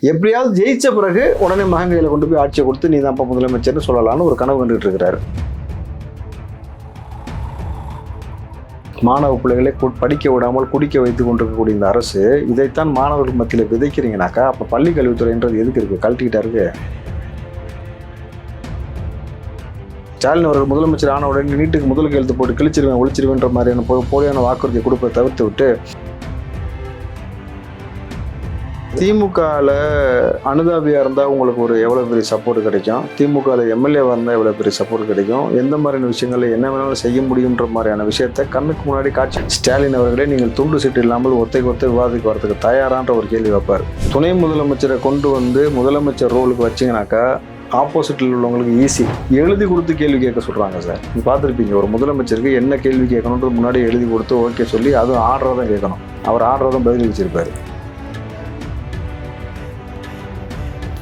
எப்படியாவது ஜெயிச்ச பிறகு உடனே மகன் கொண்டு போய் ஆட்சியை கொடுத்து நீ தான் முதலமைச்சர்னு சொல்லலாம்னு ஒரு கனவு கண்டுகிட்டு இருக்கிறாரு. மாணவ பிள்ளைகளை கு- படிக்க விடாமல் குடிக்க வைத்து கொண்டிருக்கக்கூடிய இந்த அரசு இதைத்தான் மாணவர்கள் மத்தியில் விதைக்கிறீங்கனாக்கா அப்போ பள்ளி கல்வித்துறைன்றது எதுக்கு இருக்கு? கழட்டிக்கிட்டா இருக்கு? ஸ்டாலின் அவர்கள் முதலமைச்சர் ஆன உடனே நீட்டுக்கு முதல் எழுத்து போட்டு கிழிச்சிருவேன் ஒழிச்சிருவேன்ற மாதிரியான போலியான வாக்குறுதியை கொடுப்பதை தவிர்த்து விட்டு திமுகவில் அனுதாபியாக இருந்தால் உங்களுக்கு ஒரு எவ்வளோ பெரிய சப்போர்ட் கிடைக்கும்? திமுகவில் எம்எல்ஏவாக இருந்தால் எவ்வளோ பெரிய சப்போர்ட் கிடைக்கும்? எந்த மாதிரியான விஷயங்களை என்ன வேணாலும் செய்ய முடியுன்ற மாதிரியான விஷயத்தை கண்ணுக்கு முன்னாடி காட்சி ஸ்டாலின் அவர்களே நீங்கள் துண்டு சீட்டு இல்லாமல் ஒத்தைக்கு ஒத்தை விவாதிக்கு வரதுக்கு தயாரான்ற ஒரு கேள்வி வைப்பார். துணை முதலமைச்சரை கொண்டு வந்து முதலமைச்சர் ரோலுக்கு வச்சிங்கனாக்கா ஆப்போசிட்டில் உள்ளவங்களுக்கு ஈஸி எழுதி கொடுத்து கேள்வி கேட்க சொல்கிறாங்க சார். நீங்கள் பார்த்துருப்பீங்க ஒரு முதலமைச்சருக்கு என்ன கேள்வி கேட்கணுன்றது முன்னாடி எழுதி கொடுத்து ஓகே சொல்லி அதுவும் ஆர்டராக தான் கேட்கணும். அவர் ஆர்டராக தான் பதிலளிச்சிருப்பாரு.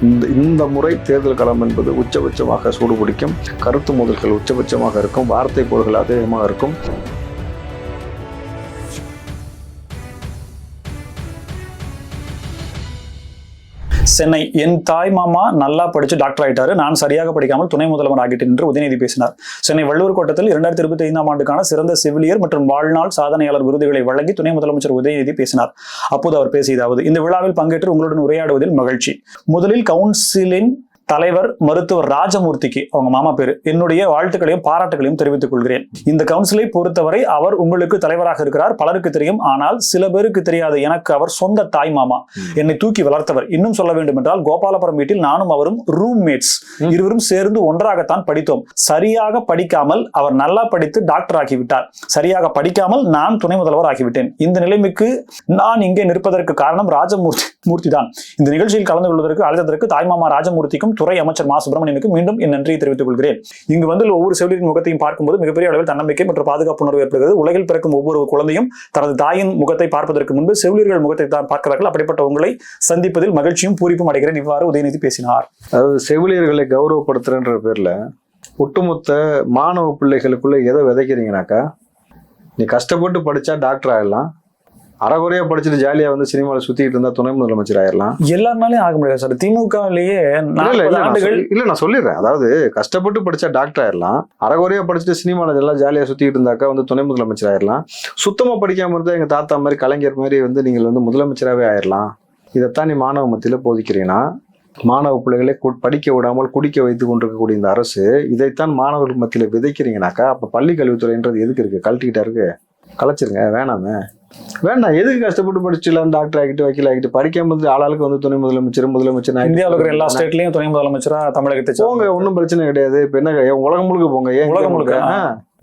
இந்த இந்த முறை தேர்தல் களம் என்பது உச்சபட்சமாக சூடு பிடிக்கும். கருத்து மோதல்கள் உச்சபட்சமாக இருக்கும். வார்த்தை போர்கள் அதிகமாக இருக்கும். சென்னை என் தாய் மாமா நல்லா படிச்சு டாக்டர் ஆயிட்டாரு. நான் சரியாக படிக்காமல் துணை முதல்வர் ஆகிட்டேன் என்று உதயநிதி பேசினார். சென்னை வள்ளுவர் கோட்டத்தில் இரண்டாயிரத்தி இருபத்தி ஐந்தாம் ஆண்டுக்கான சிறந்த செவிலியர் மற்றும் வாழ்நாள் சாதனையாளர் விருதுகளை வழங்கி துணை முதலமைச்சர் உதயநிதி பேசினார். அப்போது அவர் பேசியதாவது இந்த விழாவில் பங்கேற்று உங்களுடன் உரையாடுவதில் மகிழ்ச்சி. முதலில் கவுன்சிலின் தலைவர் மருத்துவர் ராஜமூர்த்திக்கு அவங்க மாமா பேரு. என்னுடைய வாழ்த்துக்களையும் பாராட்டுகளையும் தெரிவித்துக் கொள்கிறேன். இந்த கவுன்சிலை பொறுத்தவரை அவர் உங்களுக்கு தலைவராக இருக்கிறார். பலருக்கு தெரியும். ஆனால் சில பேருக்கு தெரியாது. எனக்கு அவர் சொந்த தாய் மாமா. என்னை தூக்கி வளர்த்தவர். இன்னும் சொல்ல வேண்டும் என்றால் கோபாலபுரம் வீட்டில் நானும் அவரும் ரூம்மேட்ஸ். இருவரும் சேர்ந்து ஒன்றாகத்தான் படித்தோம். சரியாக படிக்காமல் அவர் நல்லா படித்து டாக்டர் ஆகிவிட்டார். சரியாக படிக்காமல் நான் துணை முதல்வர் ஆகிவிட்டேன். இந்த நிலைமைக்கு நான் இங்கே நிற்பதற்கு காரணம் ராஜமூர்த்தி மூர்த்தி தான் இந்த நிகழ்ச்சியில் கலந்து கொள்வதற்கு அழைத்ததற்கு தாய்மாமா ராஜமூர்த்திக்கும் துறை அமைச்சர் மா. சுப்பிரமணியனுக்கு மீண்டும் என் நன்றியை தெரிவித்துக் கொள்கிறேன். இங்கு வந்து ஒவ்வொரு செவிலியின் முகத்தையும் பார்க்கும்போது மிகப்பெரிய அளவில் தன்னம்பிக்கை மற்றும் பாதுகாப்பு உணர்வு ஏற்படுகிறது. உலகில் பிறக்கும் ஒவ்வொரு குழந்தையும் தனது தாயின் முகத்தை பார்ப்பதற்கு முன்பு செவிலியர்கள் முகத்தை தான் பார்க்கிறார்கள். அப்படிப்பட்ட உங்களை சந்திப்பதில் மகிழ்ச்சியும் பூரிப்பும் அடைகிறேன். இவ்வாறு உதயநிதி பேசினார். அதாவது செவிலியர்களை கௌரவப்படுத்துறன்ற பேர்ல ஒட்டுமொத்த மாணவ பிள்ளைகளுக்குள்ள எதை விதைக்கிறீங்கனாக்கா நீ கஷ்டப்பட்டு படிச்சா டாக்டர் ஆகலாம் அறகுறையா படிச்சுட்டு ஜாலியா வந்து சினிமாவில் சுத்திட்டு இருந்தா துணை முதலமைச்சர் ஆயிடலாம் எல்லாருனாலையும் ஆக முடியாது சார். திமுகவிலேயே இல்ல, நான் சொல்லிடுறேன். அதாவது கஷ்டப்பட்டு படிச்சா டாக்டர் ஆயிடலாம் அறகுறையா படிச்சுட்டு சினிமாவில் எல்லாம் ஜாலியா சுத்திட்டு இருந்தாக்கா வந்து துணை முதலமைச்சர் ஆயிடலாம் சுத்தமா படிக்காம இருந்தா எங்க தாத்தா மாதிரி கலைஞர் மாதிரி வந்து நீங்கள் வந்து முதலமைச்சராகவே ஆயிடலாம் இதைத்தான் நீ மாணவ மத்தியில போதிக்கிறீங்கன்னா மாணவ பிள்ளைகளை படிக்க விடாமல் குடிக்க வைத்து கொண்டிருக்கக்கூடிய இந்த அரசு இதைத்தான் மாணவர்கள் மத்தியில விதைக்கிறீங்கனாக்கா அப்ப பள்ளி கல்வித்துறைன்றது எதுக்கு இருக்கு? கழட்டிக்கிட்டா இருக்கு? கலைச்சிருங்க வேணாமே. வேண்டாம் எதுக்கு கஷ்டப்பட்டு படிச்சுலாம் டாக்டர் ஆகிட்டு வக்கீல் ஆகிட்டு? படிக்காம ஆளாளுக்கு வந்து துணை முதலமைச்சர் முதலமைச்சர் இந்தியாவில் இருக்கிற எல்லா ஸ்டேட்லயும் துணை முதலமைச்சரா தமிழகத்தை போங்க. ஒன்றும் பிரச்சனை கிடையாது. இப்போ என்ன உலகம் முழுக்க போங்க ஏன் உலகம் முழுக்க.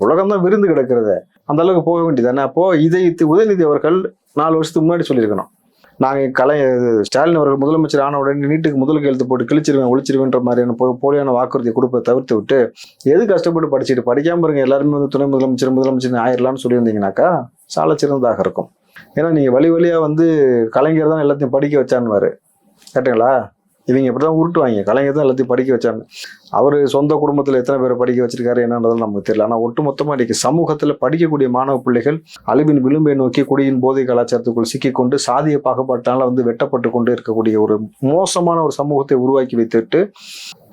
உலகம் தான் விருந்து கிடக்கிறது. அந்த அளவுக்கு போக வேண்டியதானே அப்போ இதை உதயநிதி அவர்கள் நாலு வருஷத்துக்கு முன்னாடி சொல்லியிருக்கணும். நாங்கள் கலை ஸ்டாலின் அவர்கள் முதலமைச்சர் ஆன உடனே நீட்டுக்கு முதல் கையெழுத்து போட்டு கிழிச்சிருவேன் ஒழிச்சிருவேன்ற மாதிரியான போலியான வாக்குறுதியை கொடுப்பதை தவிர்த்து விட்டு எது கஷ்டப்பட்டு படிச்சுட்டு படிக்காம இருங்க எல்லாருமே வந்து துணை முதலமைச்சர் முதலமைச்சர் ஆயிரலாம்னு சொல்லியிருந்தீங்கன்னாக்கா சால சிறந்ததாக இருக்கும். ஏன்னா நீங்கள் வழி வழியாக வந்து கலைஞர் தான் எல்லாத்தையும் படிக்க வச்சான்னுவாரு. கேட்டுங்களா? இவங்க இப்படி தான் உருட்டுவாங்க. கலைஞர் தான் எல்லாத்தையும் படிக்க வச்சாங்க அவர் சொந்த குடும்பத்தில் எத்தனை பேரை படிக்க வச்சிருக்காரு என்னன்றது நமக்கு தெரியல. ஆனால் ஒட்டுமொத்தமாக இன்றைக்கி சமூகத்தில் படிக்கக்கூடிய மாணவ பிள்ளைகள் அழிவின் விளிம்பை நோக்கி குடியின் போதை கலாச்சாரத்துக்குள் சிக்கிக்கொண்டு சாதிய பாகுபாட்டால் வந்து வெட்டப்பட்டு கொண்டு இருக்கக்கூடிய ஒரு மோசமான ஒரு சமூகத்தை உருவாக்கி வைத்துட்டு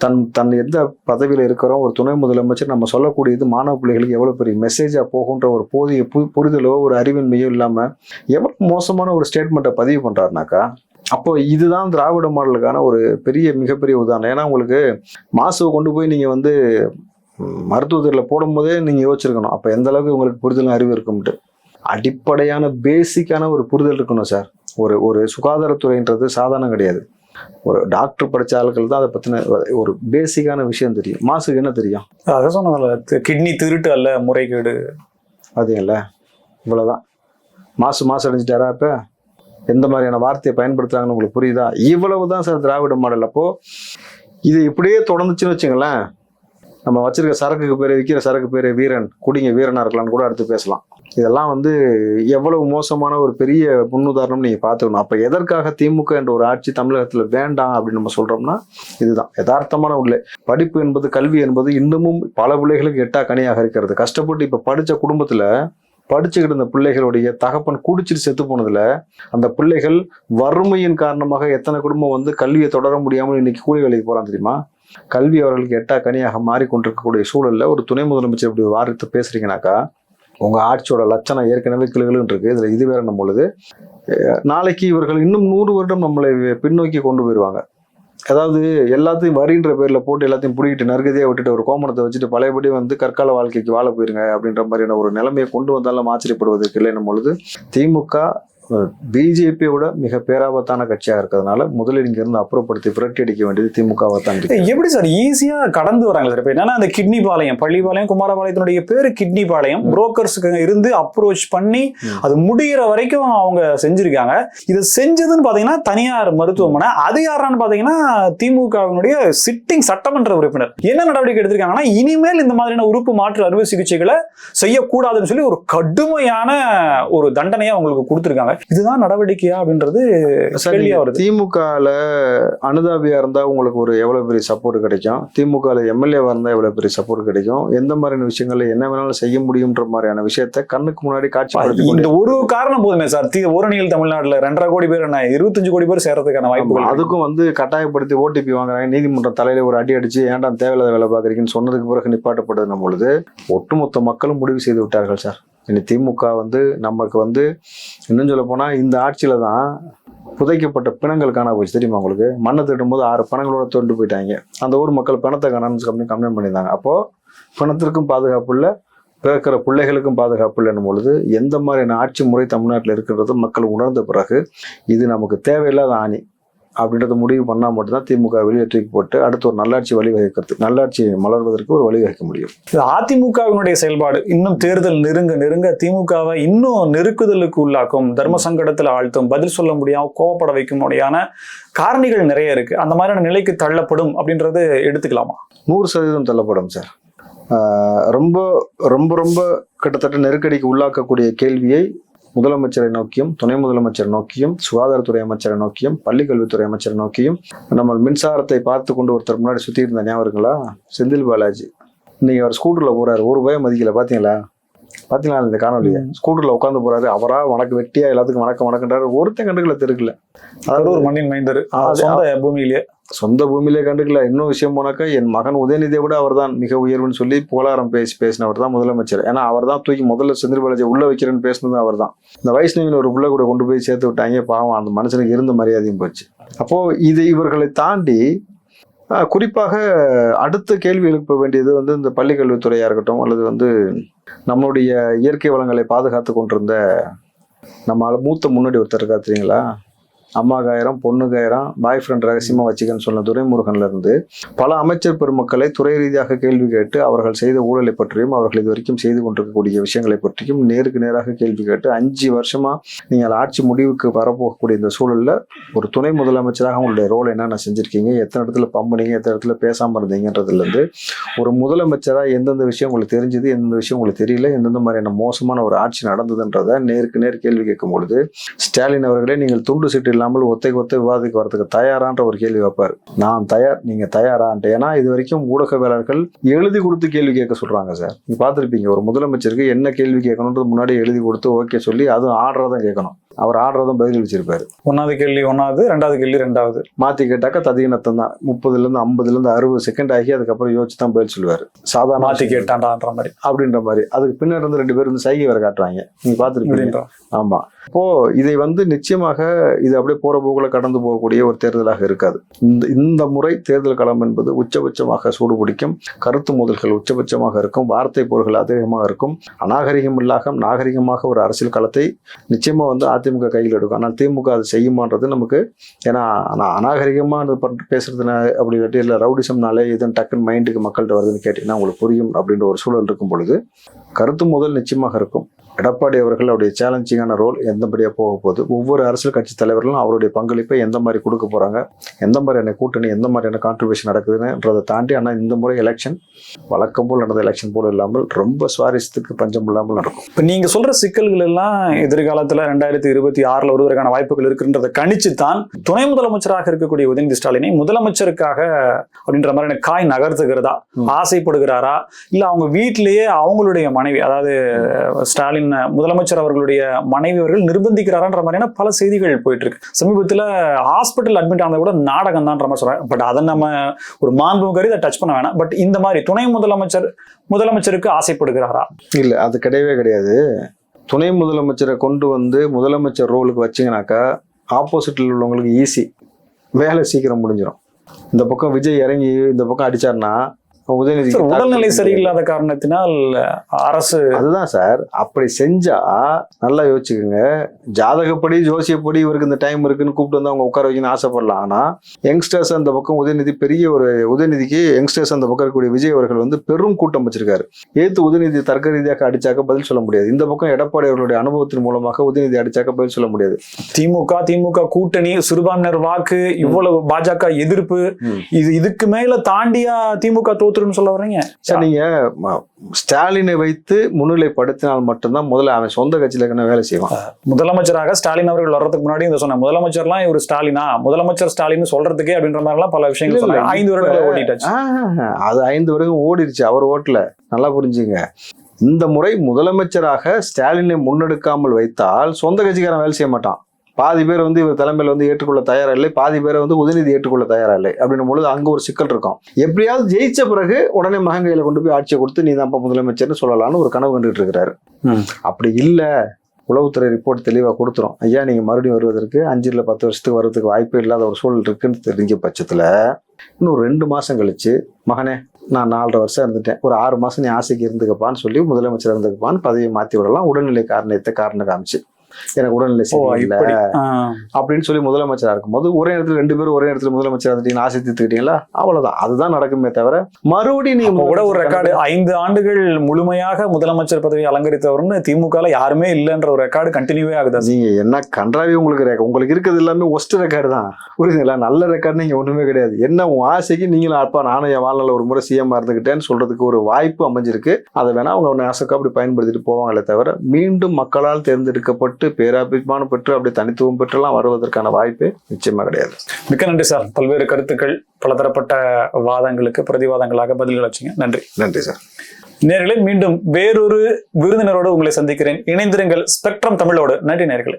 தன் தன் எந்த பதவியில் இருக்கிறோம் ஒரு துணை முதலமைச்சர் நம்ம சொல்லக்கூடியது மாணவ பிள்ளைகளுக்கு எவ்வளோ பெரிய மெசேஜாக போகுன்ற ஒரு போதிய பு புரிதலோ ஒரு அறிவின்மையோ இல்லாமல் எவ்வளோ மோசமான ஒரு ஸ்டேட்மெண்ட்டை பதிவு பண்ணுறாருனாக்கா அப்போ இதுதான் திராவிட மாடலுக்கான ஒரு பெரிய மிகப்பெரிய உதாரணம். ஏன்னா உங்களுக்கு மாசுவை கொண்டு போய் நீங்கள் வந்து மருத்துவத்தில் மருத்துவத்துறையில் போடும்போதே நீங்கள் யோசிச்சிருக்கணும். அப்போ எந்த அளவுக்கு உங்களுக்கு புரிதலும் அறிவு இருக்கும்ட்டு அடிப்படையான பேசிக்கான ஒரு புரிதல் இருக்கணும் சார் ஒரு ஒரு சுகாதாரத்துறைன்றது சாதாரணம் கிடையாது. ஒரு டாக்டர் படிச்ச ஆட்கள் தான் அதை பற்றின ஒரு பேசிக்கான விஷயம் தெரியும். மாசுக்கு என்ன தெரியும்? அதான் சொன்னதுல கிட்னி திருட்டு அல்ல முறைகேடு. பார்த்தீங்களா இவ்வளோதான் மாசு மாசு அடைஞ்சிட்டாரா இப்போ? எந்த மாதிரியான வார்த்தையை பயன்படுத்துறாங்கன்னு உங்களுக்கு புரியுதா? இவ்வளவு தான் சார் திராவிட மாடல். அப்போ இது இப்படியே தொடர்ந்துச்சுன்னு வச்சுங்களேன் நம்ம வச்சிருக்க சரக்குக்கு பேர் விற்கிற சரக்கு பேர் வீரன் குடிங்க வீரனா இருக்கலாம்னு கூட அடுத்து பேசலாம். இதெல்லாம் வந்து எவ்வளவு மோசமான ஒரு பெரிய முன்னுதாரணம் நீங்க பார்த்துக்கணும். அப்ப எதற்காக திமுக என்ற ஒரு ஆட்சி தமிழகத்துல வேண்டாம் அப்படின்னு நம்ம சொல்றோம்னா இதுதான். யதார்த்தமான உள்ள படிப்பு என்பது கல்வி என்பது இன்னமும் பல பிள்ளைகளுக்கு எட்டா கனியாக இருக்கிறது. கஷ்டப்பட்டு இப்ப படிச்ச குடும்பத்துல படிச்சுக்கிட்டு இருந்த பிள்ளைகளுடைய தகப்பன் குடிச்சிட்டு செத்து போனதுல அந்த பிள்ளைகள் வறுமையின் காரணமாக எத்தனை குடும்பம் வந்து கல்வியை தொடர முடியாமல் இன்னைக்கு கூலி வேலைக்கு போறான் தெரியுமா? கல்வி அவர்களுக்கு எட்டா கனியாக மாறிக்கொண்டிருக்கக்கூடிய சூழல்ல ஒரு துணை முதலமைச்சர் இப்படி வாரித்து பேசுறீங்கனாக்கா உங்கள் ஆட்சியோட லட்சணம் ஏற்கனவே கிளுகிளுன்னு இருக்குது இதில் இது வேற நம்ம பொழுது நாளைக்கு இவர்கள் இன்னும் நூறு வருடம் நம்மளை பின்னோக்கி கொண்டு போயிடுவாங்க அதாவது எல்லாத்தையும் வரின்ற பேரில் போட்டு எல்லாத்தையும் பிடிக்கிட்டு நறுகதையாக விட்டுட்டு ஒரு கோமணத்தை வச்சுட்டு பழையபடி வந்து கற்கால வாழ்க்கைக்கு வாழ போயிருங்க அப்படின்ற மாதிரியான ஒரு நிலைமையை கொண்டு வந்தாலும் ஆச்சரியப்படுவதற்கு இல்லை பொழுது திமுக பிஜேபியோட மிக பேராபத்தான கட்சியா இருக்கிறதுனால முதலில் இங்க இருந்து அப்புறப்படுத்தி விரட்டி அடிக்க வேண்டியது திமுகவை தான். எப்படி சார் ஈஸியா கடந்து வராங்க சார்? இப்ப என்னன்னா அந்த கிட்னி பாளையம் பள்ளிப்பாளையம் குமாரபாளையத்தினுடைய பேரு கிட்னி பாளையம் புரோக்கர்ஸுக்கு இருந்து அப்ரோச் பண்ணி. அது முடிகிற வரைக்கும் அவங்க செஞ்சிருக்காங்க. இது செஞ்சதுன்னு பாத்தீங்கன்னா தனியார் மருத்துவமனை. அது யாரான்னு பாத்தீங்கன்னா திமுகவினுடைய சிட்டிங் சட்டமன்ற உறுப்பினர். என்ன நடவடிக்கை எடுத்திருக்காங்கன்னா இனிமேல் இந்த மாதிரியான உறுப்பு மாற்று அறுவை சிகிச்சைகளை செய்யக்கூடாதுன்னு சொல்லி ஒரு கடுமையான ஒரு தண்டனையை அவங்களுக்கு கொடுத்திருக்காங்க. இதுதான் நடவடிக்கையா அப்படின்றது கேள்வியா வருது. திமுகல அனுதாபியா இருந்தா உங்களுக்கு ஒரு எவ்வளவு பெரிய சப்போர்ட் கிடைக்கும்? திமுகல எம்எல்ஏவா இருந்தா எவ்வளவு பெரிய சப்போர்ட் கிடைக்கும்? எந்த மாதிரியான விஷயங்கள்ல என்ன வேணாலும் செய்ய முடியும்ன்ற மாதிரியான விஷயத்த கண்ணுக்கு முன்னாடி கொண்டு இந்த ஒரு காரணம் போதுமே சார். தி- ஓரணியில் தமிழ்நாட்டுல ரெண்டரை கோடி பேர் என்ன இருபத்தஞ்சு கோடி பேர் சேர்றதுக்கான இருக்கு. அதுக்கும் வந்து கட்டாயப்படுத்தி ஓடிபி வாங்குறாங்க. நீதிமன்றம் தலையில ஒரு அடி அடிச்சு ஏன்டா தேவையில்லாத வேலை பார்க்குறீங்கன்னு சொன்னதுக்கு பிறகு நிப்பாட்டப்படுதுன்னும் பொழுது ஒட்டுமொத்த மக்களும் முடிவு செய்து விட்டார்கள் சார். இனி திமுக வந்து நமக்கு வந்து இன்னும் சொல்ல போனால் இந்த ஆட்சியில் தான் புதைக்கப்பட்ட பிணங்கள் காண போச்சு தெரியுமா உங்களுக்கு? மண்ணை திட்டும் போது ஆறு பணங்களோட தொண்டு போயிட்டாங்க. அந்த ஊர் மக்கள் பிணத்தை காணான்னு கம்பெனி கம்ப்ளைண்ட் பண்ணியிருந்தாங்க. அப்போது பிணத்திற்கும் பாதுகாப்பு இல்லை பிறக்கிற பிள்ளைகளுக்கும் பாதுகாப்பு இல்லைன்னும் பொழுது எந்த மாதிரியான ஆட்சி முறை தமிழ்நாட்டில் இருக்கிறது மக்கள் உணர்ந்த பிறகு இது நமக்கு தேவையில்லாத ஆணி. அப்படின்றத முடிவு பண்ணால் மட்டும்தான் திமுக வெளியே தூக்கி போட்டு அடுத்து ஒரு நல்லாட்சி வழிவகுக்கிறது நல்லாட்சி மலர்வதற்கு ஒரு வழிவகுக்க முடியும். இது அதிமுகவினுடைய செயல்பாடு. இன்னும் தேர்தல் நெருங்க நெருங்க திமுகவை இன்னும் நெருக்குதலுக்கு உள்ளாக்கும் தர்ம சங்கடத்துல ஆழ்த்தும் பதில் சொல்ல முடியாம கோவப்பட வைக்கும் முடியான காரணிகள் நிறைய இருக்கு. அந்த மாதிரியான நிலைக்கு தள்ளப்படும் அப்படின்றது எடுத்துக்கலாமா? நூறு சதவீதம் தள்ளப்படும் சார். ரொம்ப ரொம்ப ரொம்ப கிட்டத்தட்ட நெருக்கடிக்கு உள்ளாக்கக்கூடிய கேள்வியை முதலமைச்சரை நோக்கியும் துணை முதலமைச்சர் நோக்கியும் சுகாதாரத்துறை அமைச்சரை நோக்கியும் பள்ளிக்கல்வித்துறை அமைச்சரை நோக்கியும் நம்ம மின்சாரத்தை பார்த்து கொண்டு ஒருத்தர் முன்னாடி சுத்தி இருந்த ஞாபகம் இருக்குங்களா செந்தில் பாலாஜி. இன்னைக்கு அவர் ஸ்கூட்டர்ல போறாரு. ஒரு ரூபாய் மதிக்கல பாத்தீங்களா? பாத்தீங்களா இந்த காணொலியை? ஸ்கூட்டர்ல உட்காந்து போறாரு. அவரா வணக்கம் வெட்டியா எல்லாத்துக்கும் வணக்கம் வணக்கன்றாரு ஒருத்தன் கண்டுக்கல தெருக்கல அவர் ஒரு மண்ணின் மைந்தர். பூமியிலேயே சொந்த பூமியிலே கண்டுக்கல. இன்னும் விஷயம் போனாக்கா என் மகன் உதயநிதியை விட அவர்தான் மிக உயர்வுன்னு சொல்லி புகழாரம் பேசி பேசினவர் தான் முதலமைச்சர். ஏன்னா அவர் தான் தூக்கி முதல்ல செந்தில் பாலாஜி உள்ள வைக்கிறேன்னு பேசினது அவர் தான் இந்த வைஷ்ணவின் ஒரு பிள்ளை கூட கொண்டு போய் சேர்த்து விட்டாங்க. பாவம் அந்த மனுஷனுக்கு இருந்த மரியாதையும் போச்சு. அப்போ இது இவர்களை தாண்டி குறிப்பாக அடுத்த கேள்வி எழுப்ப வேண்டியது வந்து இந்த பள்ளிக்கல்வித்துறையாக இருக்கட்டும் அல்லது வந்து நம்மளுடைய இயற்கை வளங்களை பாதுகாத்து கொண்டிருந்த நம்ம மூத்த முன்னாடி ஒருத்தர் இருக்கா தெரியுங்களா? அம்மாக்காயிரம் பொண்ணுக்காயிரம் பாய் ஃப்ரெண்ட் ரகசியமாக வச்சுக்கன்னு சொன்ன துரைமுருகன்லேருந்து பல அமைச்சர் பெருமக்களை துறை ரீதியாக கேள்வி கேட்டு அவர்கள் செய்த ஊழலை பற்றியும் அவர்கள் இது வரைக்கும் செய்து கொண்டிருக்கக்கூடிய விஷயங்களை பற்றியும் நேருக்கு நேராக கேள்வி கேட்டு அஞ்சு வருஷமாக நீங்கள் ஆட்சி முடிவுக்கு வரப்போகக்கூடிய இந்த சூழலில் ஒரு துணை முதலமைச்சராக உங்களுடைய ரோல் என்னென்ன செஞ்சுருக்கீங்க எத்தனை இடத்துல பம்புனீங்க எத்தனை இடத்துல பேசாமல் இருந்தீங்கன்றதுலேருந்து ஒரு முதலமைச்சராக எந்தெந்த விஷயம் உங்களுக்கு தெரிஞ்சது எந்தெந்த விஷயம் உங்களுக்கு தெரியல எந்தெந்த மாதிரியான மோசமான ஒரு ஆட்சி நடந்ததுன்றதை நேருக்கு நேர் கேள்வி கேட்கும் பொழுது ஸ்டாலின் அவர்களே நீங்கள் துண்டு சீட்டு இல்லாமல் ஒத்தைக்கு ஒத்தை விவாதிக்க வரதுக்கு தயாரான்ற ஒரு கேள்வி வைப்பார். நான் தயார் நீங்க தயாரான்ட்டு. ஏன்னா இது வரைக்கும் ஊடகவியலாளர்கள் எழுதி கொடுத்து கேள்வி கேட்க சொல்றாங்க சார். நீங்க பார்த்திருப்பீங்க ஒரு முதலமைச்சருக்கு என்ன கேள்வி கேட்கணுன்றது முன்னாடி எழுதி கொடுத்து ஓகே சொல்லி அதுவும் ஆர்டரா தான் கேட்கணும். அவர் ஆர்டரா தான் பதில் வச்சிருப்பாரு ஒன்னாவது கேள்வி ஒன்னாவது ரெண்டாவது கேள்வி ரெண்டாவது. மாத்தி கேட்டாக்கா ததிகினத்தம் தான். முப்பதுல இருந்து ஐம்பதுல இருந்து அறுபது செகண்ட் ஆகி அதுக்கப்புறம் யோசிச்சு தான் பதில் சொல்லுவாரு. சாதாரண மாத்தி விஷயம். கேட்டான்டான்ற மாதிரி. அப்படின்ற மாதிரி. அதுக்கு பின்னாடி இருந்து ரெண்டு பேர் வந்து சைகை வேற காட்டுறாங்க. நீங்க அப்படின்ற ஆமா. இப்போ இதை வந்து நிச்சயமாக இது அப்படியே போற போக்குல கடந்து போகக்கூடிய ஒரு தேர்தலாக இருக்காது. இந்த இந்த முறை தேர்தல் களம் என்பது உச்சபட்சமாக சூடு பிடிக்கும். கருத்து மோதல்கள் உச்சபட்சமாக இருக்கும். வார்த்தை போர்கள் அதிகமாக இருக்கும். அநாகரிகம் இல்லாமல் நாகரிகமாக ஒரு அரசியல் களத்தை நிச்சயமா வந்து அதிமுக கையில் எடுக்கும். ஆனால் திமுக அது செய்யுமான்றது நமக்கு ஏன்னா நான் அநாகரிகமாக அது பண்ற- அப்படி இல்லாட்டி இல்லை ரவுடிசம்னாலே எதுவும் டக்குன்னு மைண்டுக்கு மக்கள்கிட்ட வருதுன்னு கேட்டீங்கன்னா உங்களுக்கு புரியும் அப்படின்ற ஒரு சூழல் இருக்கும் பொழுது கருத்து முதல் நிச்சயமாக இருக்கும். எடப்பாடி அவர்கள் அவருடைய சேலஞ்சிங்கான ரோல் எந்தபடியாக போக போகுது? ஒவ்வொரு அரசியல் கட்சி தலைவர்களும் அவருடைய பங்களிப்பை எந்த மாதிரி கொடுக்க போறாங்க? எந்த மாதிரியான கூட்டணி எந்த மாதிரியான கான்ட்ரிபியூஷன் நடக்குதுன்றதை தாண்டி ஆனால் இந்த முறை எலெக்ஷன் வழக்கம் போல் நடந்த எலெக்ஷன் போல் இல்லாமல் ரொம்ப சுவாரஸ்யத்துக்கு பஞ்சம் இல்லாமல் நடக்கும். இப்ப நீங்க சொல்ற சிக்கல்கள் எல்லாம் எதிர்காலத்துல ரெண்டாயிரத்தி இருபத்தி ஆறுல வருவதற்கான வாய்ப்புகள் இருக்குன்றதை கணிச்சு தான் துணை முதலமைச்சராக இருக்கக்கூடிய உதயநிதி ஸ்டாலினை முதலமைச்சருக்காக அப்படின்ற மாதிரியான காய் நகர்த்துகிறதா. ஆசைப்படுகிறாரா? இல்ல அவங்க வீட்டிலேயே அவங்களுடைய மனைவி அதாவது ஸ்டாலின் மீன் முதலமைச்சர் அவர்களுடைய மனைவி அவர்கள் நிர்பந்திக்கிறாரான்ற மாதிரியான பல செய்திகள் போயிட்டு இருக்கு சமீபத்தில் ஹாஸ்பிட்டல் அட்மிட் ஆனதை கூட நாடகம் தான்ற மாதிரி சொல்றாங்க. பட் அதை நம்ம ஒரு மாண்பு கருதி அதை டச் பண்ண வேணாம். பட் இந்த மாதிரி துணை முதலமைச்சர் முதலமைச்சருக்கு ஆசைப்படுகிறாரா? இல்லை அது கிடையவே கிடையாது. துணை முதலமைச்சரை கொண்டு வந்து முதலமைச்சர் ரோலுக்கு வச்சீங்கன்னாக்கா ஆப்போசிட்டில் உள்ளவங்களுக்கு ஈஸி வேலை சீக்கிரம் முடிஞ்சிடும் இந்த பக்கம் விஜய் இறங்கி இந்த பக்கம் அடிச்சாருன்னா உதயநிதி உடல்நிலை சரியில்லாத காரணத்தினால் அரசு அதுதான் சார். அப்படி செஞ்சா நல்லா யோசிச்சுக்கோங்க. ஜாதகப்படி ஜோசியப்படி இவருக்கு இந்த டைம் இருக்குன்னு கூப்பிட்டு வந்து அவங்க உட்கார வைக்கணும்னு ஆசைப்படலாம் ஆனா யங்ஸ்டர்ஸ் அந்த பக்கம் உதயநிதி பெரிய ஒரு உதயநிதிக்கு யங்ஸ்டர்ஸ் அந்த பக்கம் இருக்கக்கூடிய விஜய் அவர்கள் வந்து பெரும் கூட்டம் வச்சிருக்காரு. ஏத்து உதயநிதி தர்க்க ரீதியாக அடிச்சாக்க பதில் சொல்ல முடியாது. இந்த பக்கம் எடப்பாடி அவர்களுடைய அனுபவத்தின் மூலமாக உதயநிதி அடிச்சாக்க பதில் சொல்ல முடியாது. திமுக திமுக கூட்டணி சிறுபான்மையினர் வாக்கு இவ்வளவு பாஜக எதிர்ப்பு. இது இதுக்கு மேல தாண்டியா திமுக தோத்துருன்னு சொல்ல வர்றீங்க? சார் நீங்க ம- ஸ்டாலினை வைத்து முன்னிலைப்படுத்தினால் மட்டும்தான் முதல்ல அவன் சொந்த கட்சியில இருக்க வேலை செய்வான். முதலமைச்சராக ஸ்டாலின் அவர்கள் வர்றதுக்கு முன்னாடி இந்த சொன்ன முதலமைச்சர்லாம் இவர் ஸ்டாலினா? முதலமைச்சர் ஸ்டாலின் சொல்றதுக்கே அப்படின்ற மாதிரிலாம் பல விஷயங்கள் சொன்னாங்க. ஐந்து வருடங்களை ஓடிட்டாச்சு. அது ஐந்து வருடம் ஓடிடுச்சு. அவர் ஓட்டல. நல்லா புரிஞ்சுங்க. இந்த முறை முதலமைச்சராக ஸ்டாலினை முன்னெடுக்காமல் வைத்தால் சொந்த கட்சிக்காரன் வேலை செய்ய மாட்டான். பாதி பேர் வந்து இவர் தலைமையில் வந்து ஏற்றுக்கொள்ள தயாரா இல்லை பாதி பேரை வந்து உதயநிதி ஏற்றுக்கொள்ள தயாரா இல்லை அப்படின்னும் பொழுது அங்க ஒரு சிக்கல் இருக்கும். எப்படியாவது ஜெயிச்ச பிறகு உடனே மகன் கையில கொண்டு போய் ஆட்சியை கொடுத்து நீ தான் முதலமைச்சர்னு சொல்லலாம்னு ஒரு கனவு கண்டுட்டு இருக்கிறாரு. அப்படி இல்லை. உளவுத்துறை ரிப்போர்ட் தெளிவாக கொடுத்துரும். ஐயா நீங்கள் மறுபடியும் வருவதற்கு அஞ்சு இல்லை பத்து வருஷத்துக்கு வர்றதுக்கு வாய்ப்பே இல்லாத ஒரு சூழல் இருக்குன்னு தெரிஞ்ச பட்சத்தில் இன்னும் ரெண்டு மாதம் கழிச்சு மகனே நான் நாலரை வருஷம் இருந்துட்டேன். ஒரு ஆறு மாதம் நீ ஆசைக்கு இருந்துக்கப்பான்னு சொல்லி முதலமைச்சர் இருந்துக்கப்பான்னு பதவியை மாற்றி விடலாம். உடல்நிலை காரணத்தை காரணம் காமிச்சு. எனக்கு உடல்நிலை சரியில்லை. அப்படின்னு சொல்லி முதலமைச்சரா இருக்கும்போது ஒரே இடத்துல ரெண்டு பேரும் ஒரே இடத்துல முதலமைச்சர் இருந்துட்டீங்க ஆசை தீர்த்துக்கிட்டீங்களா? அவ்வளவுதான். அதுதான் நடக்குமே தவிர மறுபடியும் நீங்க கூட ஒரு ரெக்கார்டு ஐந்து ஆண்டுகள் முழுமையாக முதலமைச்சர் பதவி அலங்கரித்தவர்னு திமுகல யாருமே இல்லைன்ற ஒரு ரெக்கார்டு கண்டினியூவே ஆகுது. நீங்க என்ன கன்றாவே உங்களுக்கு உங்களுக்கு இருக்கிறது எல்லாமே ஒஸ்ட் ரெக்கார்டு தான். புரியுதுங்களா? நல்ல ரெக்கார்டு நீங்க ஒண்ணுமே கிடையாது. என்ன உன் ஆசைக்கு நீங்களும் அப்பா நானும் என் வாழ்நாள் ஒரு முறை சிஎம் இருந்துக்கிட்டேன்னு சொல்றதுக்கு ஒரு வாய்ப்பு அமைஞ்சிருக்கு. அதை வேணா அவங்க ஆசைக்கு அப்படி பயன்படுத்திட்டு போவாங்களே தவிர மீண்டும் மக்களால் தேர்ந்தெடுக்கப்பட்டு பேராபிமானம் பெற்று அப்படி தனித்துவம் பெற்றுலாம் வருவதற்கான வாய்ப்பு நிச்சயமா கிடையாது. மிக்க நன்றி சார். பல்வேறு கருத்துக்கள் பலதரப்பட்ட வாதங்களுக்கு பிரதிவாதங்களாக பதில்கள் வச்சுங்க. நன்றி. நன்றி சார். நேர்களே மீண்டும் வேறொரு விருந்தினரோடு உங்களை சந்திக்கிறேன். இணைந்திருங்கள். ஸ்பெக்ட்ரம் தமிழோடு. நன்றி நேர்களே.